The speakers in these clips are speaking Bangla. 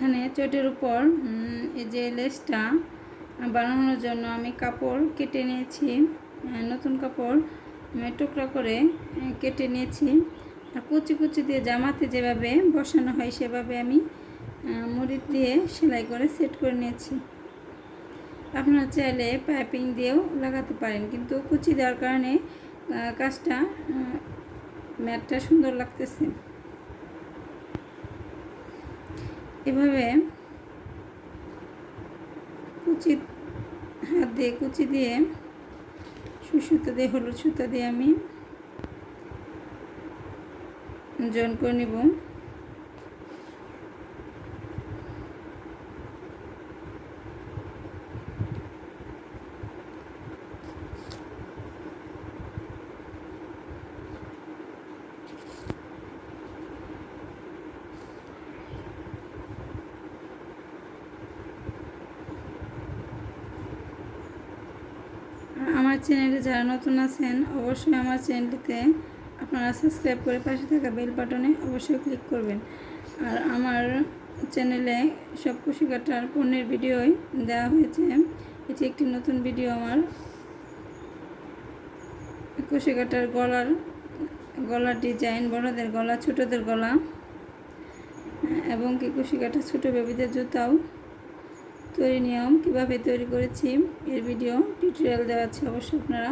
এখানে চটের উপর এই যে লেসটা বানানোর জন্য আমি কাপড় কেটে নিয়েছি নতুন কাপড় আমি টুকরা করে কেটে নিয়েছি। আর কুচি কুচি দিয়ে জামাতে যেভাবে বসানো হয় সেভাবে আমি মুড়ি দিয়ে সেলাই করে সেট করে নিয়েছি। আপনারা চাইলে পাইপিং দিয়েও লাগাতে পারেন, কিন্তু কুচি দেওয়ার কারণে কাজটা ম্যাটটা সুন্দর লাগতেছে। এভাবে কুচি হাত দিয়ে, কুচি দিয়ে, সুসুতো দিয়ে, হলুদ সুতা দিয়ে আমি জয়েন করে নিব আর আমার চ্যানেলে যারা নতুন আছেন, অবশ্যই আমার চ্যানেলটিতে আপনারা সাবস্ক্রাইব করে পাশে থাকা বেল বাটনে অবশ্যই ক্লিক করবেন। আর আমার চ্যানেলে সব কুশি কাটার পণ্যের ভিডিওই দেওয়া হয়েছে। এটি একটি নতুন ভিডিও আমার। কুশি কাটার গলার গলার ডিজাইন বড়দের গলা, ছোটদের গলা, এবং কি কুশি কাটা ছোটো বেবিদের জুতাও। তৈরি নিয়ম কীভাবে তৈরি করেছি, এর ভিডিও টিউটোরিয়াল দেওয়া আছে, অবশ্যই আপনারা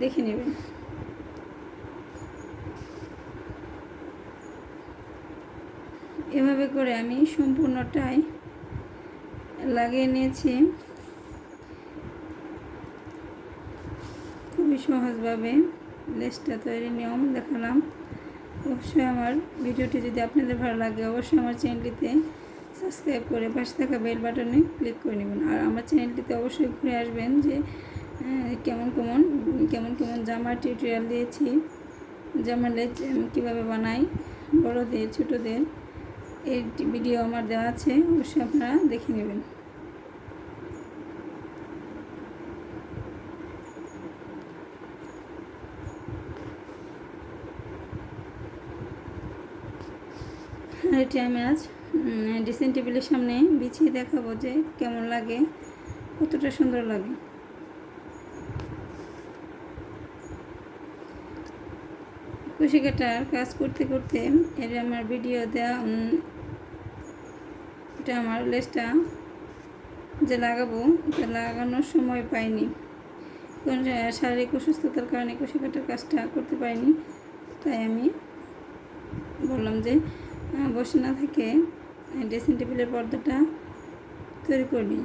দেখে নেবেন। এভাবে করে আমি সম্পূর্ণটাই লাগিয়ে নিয়েছি। খুবই সহজভাবে লেসটা তৈরি নিয়ম দেখালাম। অবশ্যই আমার ভিডিওটি যদি আপনাদের ভালো লাগে, অবশ্যই আমার চ্যানেলটিতে সাবস্ক্রাইব করে পাশে থাকা বেল বাটনে ক্লিক করে নেবেন। আর আমার চ্যানেলটিতে অবশ্যই ঘুরে আসবেন যে কেমন কেমন কেমন কেমন জামার টিউটোরিয়াল দিয়েছি, জামার লেজ কীভাবে বানাই, বড়োদের, ছোটোদের এই ভিডিও আমার দেওয়া আছে, অবশ্যই আপনারা দেখে নেবেন। আর এটি আমি আজ ডিসেন্ট টেবিলের সামনে বিছিয়ে দেখাবো যে কেমন লাগে কতটা সুন্দর লাগে। কুশি কাটার কাজ করতে করতে এর আমার ভিডিও দেওয়া এটা আমার লেসটা যে লাগাবো এটা লাগানোর সময় পাইনি। আহ, শারীরিক অসুস্থতার কারণে কুশি কাটার কাজটা করতে পারিনি। তাই আমি বললাম যে বসে না থেকে ড্রেসিং টেবিলের পর্দাটা তৈরি করে নিই।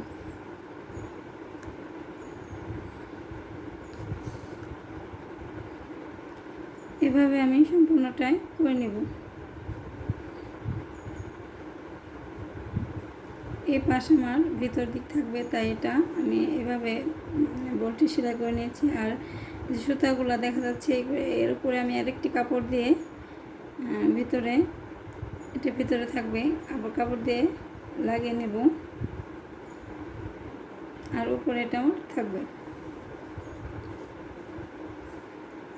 এভাবে আমি সম্পূর্ণটাই করে নেব। এই পাশ আমার ভিতর দিক থাকবে, তাই এটা আমি এভাবে বলটি সেলাই করে নিয়েছি। আর যে সুতাগুলো দেখা যাচ্ছে এর উপরে আমি আরেকটি কাপড় দিয়ে ভিতরে এটা ভিতরে থাকবে আবার কাপড় দিয়ে লাগিয়ে নেব। আর উপরে এটা আমার থাকবে।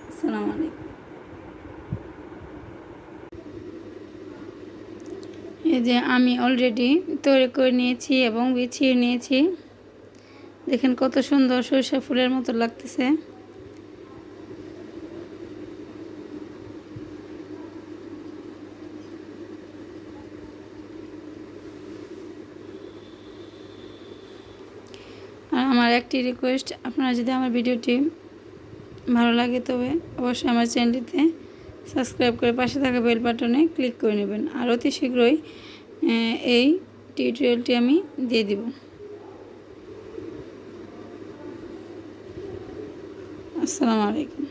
আসসালামু আলাইকুম। এই যে আমি অলরেডি তৈরি করে নিয়েছি এবং বিছিয়ে নিয়েছি। দেখেন কত সুন্দর সরিষা ফুলের মতো লাগতেছে। আমার একটি রিকোয়েস্ট আপনারা যদি আমার ভিডিওটি ভালো লাগে তবে অবশ্যই আমার চ্যানেলটিতে সাবস্ক্রাইব করে পাশে থাকা বেল বাটনে ক্লিক করে নেবেন। আর অতি শীঘ্রই এই টিউটোরিয়ালটি আমি দিয়ে দিব। আসসালামু আলাইকুম।